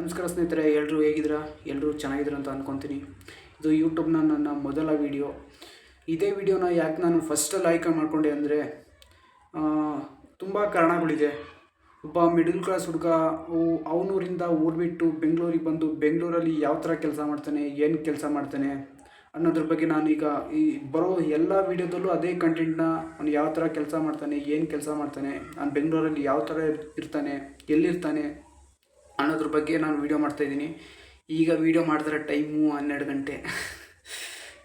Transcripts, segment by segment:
ನಮಸ್ಕಾರ ಸ್ನೇಹಿತರೆ ಎಲ್ಲರೂ ಹೇಗಿದ್ದೀರಾ? ಎಲ್ಲರೂ ಚೆನ್ನಾಗಿದ್ದೀರಾ ಅಂತ ಅಂದ್ಕೊತೀನಿ ಇದು ಯೂಟ್ಯೂಬ್ನ ನನ್ನ ಮೊದಲ ವಿಡಿಯೋ ಇದೇ ವಿಡಿಯೋನ ಯಾಕೆ ನಾನು ಫಸ್ಟಲ್ಲಿ ಆಯ್ಕೆ ಮಾಡಿಕೊಂಡೆ ಅಂದರೆ ತುಂಬ ಕಾರಣಗಳಿದೆ. ಒಬ್ಬ ಮಿಡಲ್ ಕ್ಲಾಸ್ ಹುಡುಗ ಅವನೂರಿಂದ ಊರು ಬಿಟ್ಟು ಬೆಂಗಳೂರಿಗೆ ಬಂದು ಬೆಂಗಳೂರಲ್ಲಿ ಯಾವ ಥರ ಕೆಲಸ ಮಾಡ್ತಾನೆ, ಏನು ಕೆಲಸ ಮಾಡ್ತಾನೆ ಅನ್ನೋದ್ರ ಬಗ್ಗೆ ನಾನೀಗ ಈ ಬರೋ ಎಲ್ಲ ವೀಡಿಯೋದಲ್ಲೂ ಅದೇ ಕಂಟೆಂಟ್ನ ಅವ್ನು ಯಾವ ಥರ ಕೆಲಸ ಮಾಡ್ತಾನೆ, ಏನು ಕೆಲಸ ಮಾಡ್ತಾನೆ ನಾನು ಬೆಂಗಳೂರಲ್ಲಿ ಯಾವ ಥರ ಇರ್ತಾನೆ, ಎಲ್ಲಿರ್ತಾನೆ ಅನ್ನೋದ್ರ ಬಗ್ಗೆ ನಾನು ವೀಡಿಯೋ ಮಾಡ್ತಾಯಿದ್ದೀನಿ ಈಗ ವೀಡಿಯೋ ಮಾಡಿದ್ರೆ ಟೈಮು ಹನ್ನೆರಡು ಗಂಟೆ.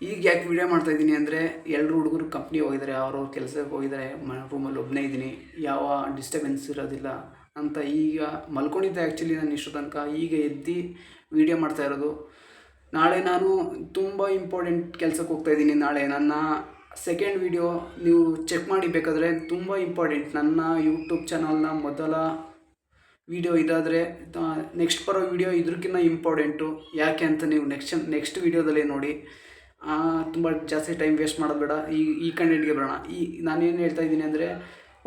ಈಗ ಯಾಕೆ ವೀಡಿಯೋ ಮಾಡ್ತಾಯಿದ್ದೀನಿ ಅಂದರೆ ಎಲ್ಲರೂ ಹುಡುಗರು ಕಂಪ್ನಿ ಹೋಗಿದ್ದಾರೆ ಅವ್ರವ್ರ ಕೆಲಸಕ್ಕೆ ಹೋಗಿದ್ದಾರೆ ಮ ರೂಮಲ್ಲಿ ಒಬ್ಬನೇ ಇದ್ದೀನಿ. ಯಾವ ಡಿಸ್ಟರ್ಬೆನ್ಸ್ ಇರೋದಿಲ್ಲ. ಅಂತ ಈಗ ಮಲ್ಕೊಂಡಿದ್ದೆ ಆ್ಯಕ್ಚುಲಿ ನಾನು ಇಷ್ಟು ತನಕ. ಈಗ ಎದ್ದು ವೀಡಿಯೋ ಮಾಡ್ತಾ ಇರೋದು. ನಾಳೆ ನಾನು ತುಂಬ ಇಂಪಾರ್ಟೆಂಟ್ ಕೆಲಸಕ್ಕೆ ಹೋಗ್ತಾ ಇದ್ದೀನಿ ನಾಳೆ. ನನ್ನ ಸೆಕೆಂಡ್ ವಿಡಿಯೋ ನೀವು ಚೆಕ್ ಮಾಡಿ ಬೇಕಾದರೆ ತುಂಬ ಇಂಪಾರ್ಟೆಂಟ್ ನನ್ನ ಯೂಟ್ಯೂಬ್ ಚಾನಲ್ನ ಮೊದಲ ವಿಡಿಯೋ ಇದಾದರೆ ನೆಕ್ಸ್ಟ್ ಬರೋ ವಿಡಿಯೋ ಇದ್ರಕ್ಕಿಂತ ಇಂಪಾರ್ಟೆಂಟು ಯಾಕೆ ಅಂತ ನೀವು ನೆಕ್ಸ್ಟ್ ನೆಕ್ಸ್ಟ್ ವೀಡಿಯೋದಲ್ಲೇ ನೋಡಿ. ತುಂಬ ಜಾಸ್ತಿ ಟೈಮ್ ವೇಸ್ಟ್ ಮಾಡೋದು ಬೇಡ. ಈ ಈ ಕಂಟೆಂಟ್ಗೆ ಬರೋಣ. ಈ, ನಾನೇನು ಹೇಳ್ತಾ ಇದ್ದೀನಿ ಅಂದರೆ,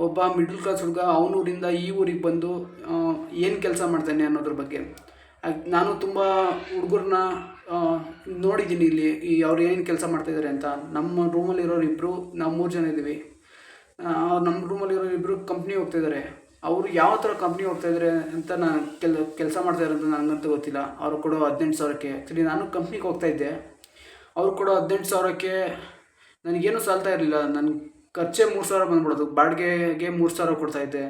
ಒಬ್ಬ ಮಿಡ್ಲ್ ಕ್ಲಾಸ್ ಹುಡುಗ ಅವನೂರಿಂದ ಈ ಊರಿಗೆ ಬಂದು ಏನು ಕೆಲಸ ಮಾಡ್ತಾನೆ ಅನ್ನೋದ್ರ ಬಗ್ಗೆ. ನಾನು ತುಂಬ ಹುಡುಗರನ್ನ ನೋಡಿದ್ದೀನಿ ಇಲ್ಲಿ. ಈ ಅವ್ರು ಏನು ಕೆಲಸ ಮಾಡ್ತಾಯಿದ್ದಾರೆ ಅಂತ. ನಮ್ಮ ರೂಮಲ್ಲಿರೋರು ಇಬ್ಬರು ನಾವು ಮೂರು ಜನ ಇದ್ದೀವಿ ನಮ್ಮ ರೂಮಲ್ಲಿರೋರು ಇಬ್ಬರು ಕಂಪ್ನಿ ಹೋಗ್ತಿದ್ದಾರೆ ಅವರು ಯಾವ ಥರ ಕಂಪ್ನಿ ಹೋಗ್ತಾ ಇದ್ದಾರೆ ಅಂತ ನಾನು ಕೆಲ, ಕೆಲಸ ಮಾಡ್ತಾ ಇರೋದು ನನಗಂತೂ ಗೊತ್ತಿಲ್ಲ. ಅವರು ಕೊಡೋ ಹದಿನೆಂಟು ಸಾವಿರಕ್ಕೆ. ಆ್ಯಕ್ಚುಲಿ ನಾನು ಕಂಪ್ನಿಗೆ ಹೋಗ್ತಾ ಇದ್ದೆ. ಅವ್ರು ಕೊಡೋ ಹದಿನೆಂಟು ಸಾವಿರಕ್ಕೆ ನನಗೇನು ಸಾಲ್ತಾ ಇರಲಿಲ್ಲ. ನನ್ನ ಖರ್ಚೇ ಮೂರು ಸಾವಿರ ಬಂದ್ಬಿಡೋದು. ಬಾಡಿಗೆಗೆ ಮೂರು ಸಾವಿರ ಕೊಡ್ತಾಯಿದ್ದೆ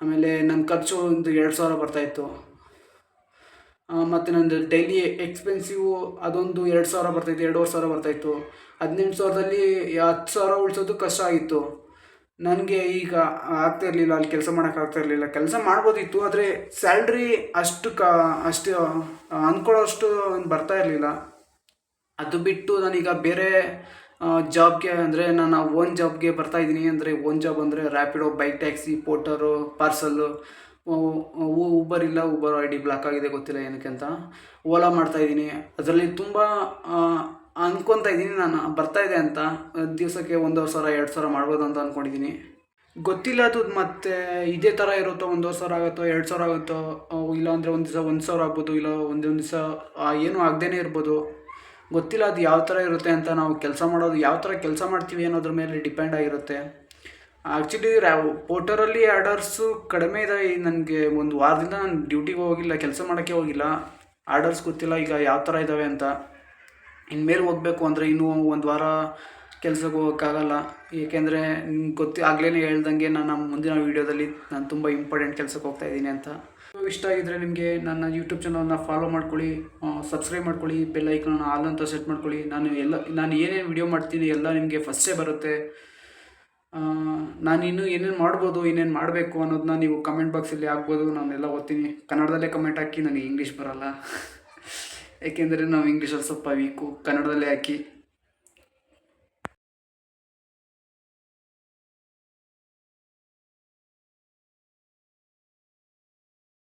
ಆಮೇಲೆ ನನ್ನ ಖರ್ಚು ಒಂದು ಎರಡು ಸಾವಿರ ಬರ್ತಾಯಿತ್ತು ಮತ್ತು ನಂದು ಡೈಲಿ ಎಕ್ಸ್ಪೆನ್ಸಿವ್ ಅದೊಂದು ಎರಡು ಸಾವಿರ ಬರ್ತಾಯಿತ್ತು ಎರಡೂವರೆ ಸಾವಿರ ಬರ್ತಾಯಿತ್ತು ಹದಿನೆಂಟು ಸಾವಿರದಲ್ಲಿ ಹತ್ತು ಸಾವಿರ ಉಳಿಸೋದು ಕಷ್ಟ ಆಗಿತ್ತು. ನನಗೆ ಈಗ ಆಗ್ತಾ ಇರಲಿಲ್ಲ, ಅಲ್ಲಿ ಕೆಲಸ ಮಾಡೋಕ್ಕಾಗ್ತಾ ಇರಲಿಲ್ಲ. ಕೆಲಸ ಮಾಡ್ಬೋದಿತ್ತು, ಆದರೆ ಸ್ಯಾಲ್ರಿ ಅಷ್ಟು ಕ, ಅಷ್ಟು ಅಂದ್ಕೊಳ್ಳೋಷ್ಟು ಬರ್ತಾ ಇರಲಿಲ್ಲ. ಅದು ಬಿಟ್ಟು ನಾನೀಗ ಬೇರೆ ಜಾಬ್ಗೆ ಅಂದರೆ ನಾನು ಓನ್ ಜಾಬ್ಗೆ ಬರ್ತಾ ಇದ್ದೀನಿ. ಅಂದರೆ ಓನ್ ಜಾಬ್ ಅಂದರೆ Rapido bike taxi porter parcel Uber ಇಲ್ಲ ಊಬರ್ ಐ ಡಿ ಬ್ಲಾಕ್ ಆಗಿದೆ, ಗೊತ್ತಿಲ್ಲ ಏನಕ್ಕೆ ಅಂತ. ಓಲಾ ಮಾಡ್ತಾ ಇದ್ದೀನಿ. ಅದರಲ್ಲಿ ತುಂಬ ಅನ್ಕೊತಾ ಇದ್ದೀನಿ ನಾನು. ಬರ್ತಾ ಇದೆ ಅಂತ. ದಿವಸಕ್ಕೆ ಒಂದೂವರೆ ಸಾವಿರ, ಎರಡು ಸಾವಿರ ಮಾಡ್ಬೋದು ಅಂತ ಅಂದ್ಕೊಂಡಿದ್ದೀನಿ ಗೊತ್ತಿಲ್ಲ ಅದು, ಮತ್ತೆ ಇದೇ ಥರ ಇರುತ್ತೋ, ಒಂದೂವರೆ ಸಾವಿರ ಆಗುತ್ತೋ, ಎರಡು ಸಾವಿರ ಆಗುತ್ತೋ ಇಲ್ಲ ಅಂದರೆ ಒಂದು ದಿವಸ ಒಂದು ಸಾವಿರ ಆಗ್ಬೋದು, ಇಲ್ಲ ಒಂದೊಂದು ದಿವಸ ಏನೂ ಆಗದೇನೆ ಇರ್ಬೋದು. ಗೊತ್ತಿಲ್ಲ ಅದು ಯಾವ ಥರ ಇರುತ್ತೆ ಅಂತ ನಾವು ಕೆಲಸ ಮಾಡೋದು, ಯಾವ ಥರ ಕೆಲಸ ಮಾಡ್ತೀವಿ ಅನ್ನೋದ್ರ ಮೇಲೆ ಡಿಪೆಂಡ್ ಆಗಿರುತ್ತೆ. ಆ್ಯಕ್ಚುಲಿ ರ್ಯಾ ಪೋಟರಲ್ಲಿ ಆರ್ಡರ್ಸು ಕಡಿಮೆ ಇದೆ. ನನಗೆ ಒಂದು ವಾರದಿಂದ ನಾನು ಡ್ಯೂಟಿಗೆ ಹೋಗಿಲ್ಲ, ಕೆಲಸ ಮಾಡೋಕ್ಕೆ ಹೋಗಿಲ್ಲ. ಆರ್ಡರ್ಸ್ ಗೊತ್ತಿಲ್ಲ, ಈಗ ಯಾವ ಥರ ಇದ್ದಾವೆ ಅಂತ. ಇನ್ಮೇಲೆ ಹೋಗಬೇಕು ಅಂದರೆ ಇನ್ನೂ ಒಂದು ವಾರ ಕೆಲ್ಸಕ್ಕೆ ಹೋಗೋಕ್ಕಾಗಲ್ಲ. ಏಕೆಂದರೆ ನಿಮ್ಗೆ ಗೊತ್ತಿ ಆಗಲೇ ಹೇಳ್ದಂಗೆ ನಾನು ನಮ್ಮ ಮುಂದಿನ ವೀಡಿಯೋದಲ್ಲಿ ನಾನು ತುಂಬ ಇಂಪಾರ್ಟೆಂಟ್ ಕೆಲಸಕ್ಕೆ ಹೋಗ್ತಾ ಇದ್ದೀನಿ ಅಂತ. ಇಷ್ಟ ಆಗಿದ್ದರೆ ನಿಮಗೆ ನನ್ನ ಯೂಟ್ಯೂಬ್ ಚಾನಲ್ನ ಫಾಲೋ ಮಾಡ್ಕೊಳ್ಳಿ ಸಬ್ಸ್ಕ್ರೈಬ್ ಮಾಡ್ಕೊಳ್ಳಿ ಬೆಲ್ ಐಕನ್ನ ಆಲ್ ಅಂತ ಸೆಟ್ ಮಾಡ್ಕೊಳ್ಳಿ. ನಾನು ಎಲ್ಲ ನಾನು ಏನೇನು ವೀಡಿಯೋ ಮಾಡ್ತೀನಿ ಎಲ್ಲ ನಿಮಗೆ ಫಸ್ಟೇ ಬರುತ್ತೆ. ನಾನು ಇನ್ನೂ ಏನೇನು ಮಾಡ್ಬೋದು, ಏನೇನು ಮಾಡಬೇಕು ಅನ್ನೋದನ್ನ ನೀವು ಕಮೆಂಟ್ ಬಾಕ್ಸಲ್ಲಿ ಹಾಕ್ಬೋದು, ನಾನೆಲ್ಲ ಓದ್ತೀನಿ. ಕನ್ನಡದಲ್ಲೇ ಕಮೆಂಟ್ ಹಾಕಿ ನನಗೆ ಇಂಗ್ಲೀಷ್ ಬರಲ್ಲ. ಏಕೆಂದರೆ ನಾವು ಇಂಗ್ಲೀಷಲ್ಲಿ ಸ್ವಲ್ಪ ವೀಕು ಕನ್ನಡದಲ್ಲಿ ಹಾಕಿ